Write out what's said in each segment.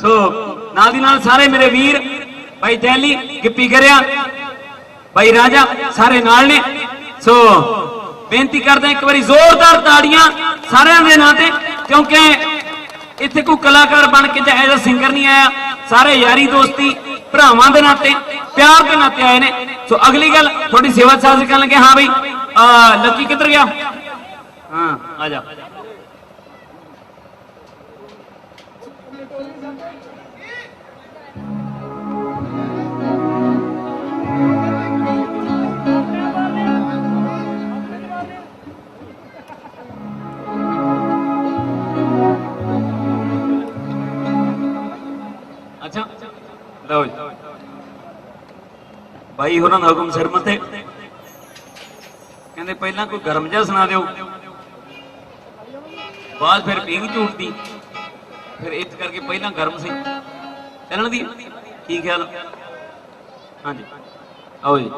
ਸੋ, ਨਾਲ ਦੀ ਨਾਲ ਸਾਰੇ ਮੇਰੇ ਵੀਰ, ਭਾਈ ਦੈਲੀ ਗਿੱਪੀ ਕਰਿਆ ਭਾਈ ਰਾਜਾ, ਸਾਰੇ ਨਾਲ ਨੇ। ਸੋ, ਬੇਨਤੀ ਕਰਦੇ ਇੱਕ ਵਾਰੀ ਜ਼ੋਰਦਾਰ ਤਾੜੀਆਂ ਸਾਰਿਆਂ ਦੇ ਨਾਂ ਤੇ, ਕਿਉਂਕਿ ਇੱਥੇ ਕੋਈ ਕਲਾਕਾਰ ਬਣ ਕੇ ਜਾਂ ਐਜ਼ ਅ ਸਿੰਗਰ ਨਹੀਂ ਆਇਆ। ਸਾਰੇ ਯਾਰੀ ਦੋਸਤੀ ਭਰਾਵਾਂ ਦੇ ਨਾਤੇ ਪਿਆਰ ਦੇ ਨਾਤੇ ਆਏ ਨੇ। ਸੋ, ਅਗਲੀ ਗੱਲ, ਤੁਹਾਡੀ ਸੇਵਾ ਸਾਜ਼ ਕਰਨ ਲੱਗੇ। ਹਾਂ ਬਈ ਆ ਲੱਕੀ ਕਿੱਧਰ ਗਿਆ? ਹਾਂ, ਆ ਜਾ। ਅੱਛਾ, ਲਓ ਜੀ। ਭਾਈ ਹੋਰਾਂ ਦਾ ਹੁਕਮ ਸਿਰ ਮੱਥੇ। ਕਹਿੰਦੇ, ਪਹਿਲਾਂ ਕੋਈ ਗਰਮ ਜਿਹਾ ਸੁਣਾ ਦਿਓ। ਬਾਅਦ ਫਿਰ ਪੀਂਗ ਝੂਟਦੀ ਫਿਰ ਇਸ ਕਰਕੇ ਪਹਿਲਾਂ ਗਰਮ ਸੀ। ਚੱਲਣ ਦੀ, ਕੀ ਖਿਆਲ? ਹਾਂਜੀ। ਆਓ ਜੀ।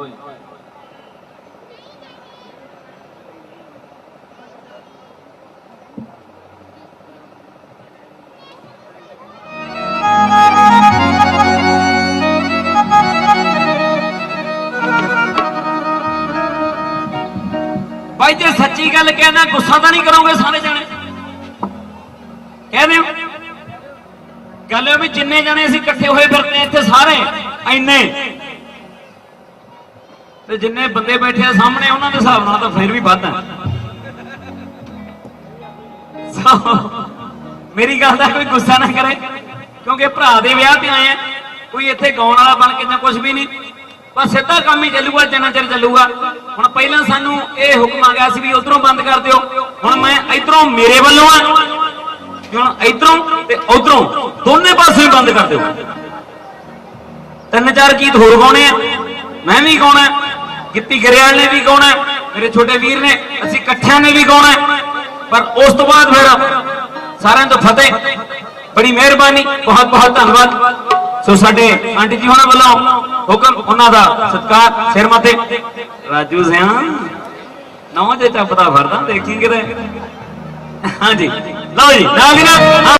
ਭਾਈ ਜੇ ਸੱਚੀ ਗੱਲ ਕਹਿਣਾ, ਗੁੱਸਾ ਤਾਂ ਨਹੀਂ ਕਰੋਗੇ ਸਾਰੇ ਜਣੇ? ਕਹਿੰਦੇ ਹੋ ਗੱਲ ਇਹ ਵੀ ਜਿੰਨੇ ਜਣੇ ਅਸੀਂ ਇਕੱਠੇ ਹੋਏ ਫਿਰਦੇ ਇੱਥੇ ਸਾਰੇ ਐਨੇ ਤੇ ਜਿੰਨੇ ਬੰਦੇ ਬੈਠੇ ਆ ਸਾਹਮਣੇ, ਉਹਨਾਂ ਦੇ ਹਿਸਾਬ ਨਾਲ ਤਾਂ ਫਿਰ ਵੀ ਵੱਧ ਹੈ ਮੇਰੀ ਗੱਲ ਦਾ ਕੋਈ ਗੁੱਸਾ ਨਾ ਕਰੇ, ਕਿਉਂਕਿ ਭਰਾ ਦੇ ਵਿਆਹ ਤੇ ਆਏ ਆ, ਕੋਈ ਇੱਥੇ ਗਾਉਣ ਵਾਲਾ ਬਣ ਕੇ ਜਾਂ ਕੁਝ ਵੀ ਨਹੀਂ। ਬਸ ਸਿੱਧਾ ਕੰਮ ਹੀ ਚੱਲੂਗਾ, ਜਿੰਨਾ ਚਿਰ ਚੱਲੂਗਾ। ਹੁਣ ਪਹਿਲਾਂ ਸਾਨੂੰ ਇਹ ਹੁਕਮ ਆ ਗਿਆ ਸੀ ਵੀ ਉਧਰੋਂ ਬੰਦ ਕਰ ਦਿਓ। ਹੁਣ ਮੈਂ ਇਧਰੋਂ ਮੇਰੇ ਵੱਲੋਂ ਆ। ਹੁਣ ਇਧਰੋਂ ਤੇ ਉਧਰੋਂ। ਦੋਨੇ ਪਾਸੇ ਹੀ ਬੰਦ ਕਰ ਦਿਓ। ਤਿੰਨ ਚਾਰ ਗੀਤ ਹੋਰ ਗਾਉਣੇ ਆ। ਮੈਂ ਵੀ ਗਾਉਣਾ ਹੈ, ਗਰੇਵਾਲ ਨੇ ਵੀ ਗਾਉਣਾ ਮੇਰੇ ਛੋਟੇ ਵੀਰ ਨੇ ਅਸੀਂ ਇਕੱਠਿਆਂ ਨੇ ਵੀ ਗਾਉਣਾ ਪਰ ਉਸ ਤੋਂ ਬਾਅਦ ਫਿਰ ਸਾਰਿਆਂ ਤੋਂ ਫਤਿਹ। ਬੜੀ ਮਿਹਰਬਾਨੀ। ਬਹੁਤ ਬਹੁਤ ਧੰਨਵਾਦ। ਸੋ ਸਾਡੇ ਆਂਟੀ ਜੀ ਹੋਣਾ ਵੱਲੋਂ ਹੁਕਮ ਉਹਨਾਂ ਦਾ ਸਤਿਕਾਰ ਸਿਰ ਮੱਥੇ। ਰਾਜੂ ਸਿਆ ਨਵਾਂ ਜੇ ਚੱਪਦਾ ਫਰਦਾ ਦੇਖੀ ਕਿਤੇ। ਹਾਂਜੀ। ਲਓ ਜੀ ਨਾਲ ਦੀ ਨਾਲ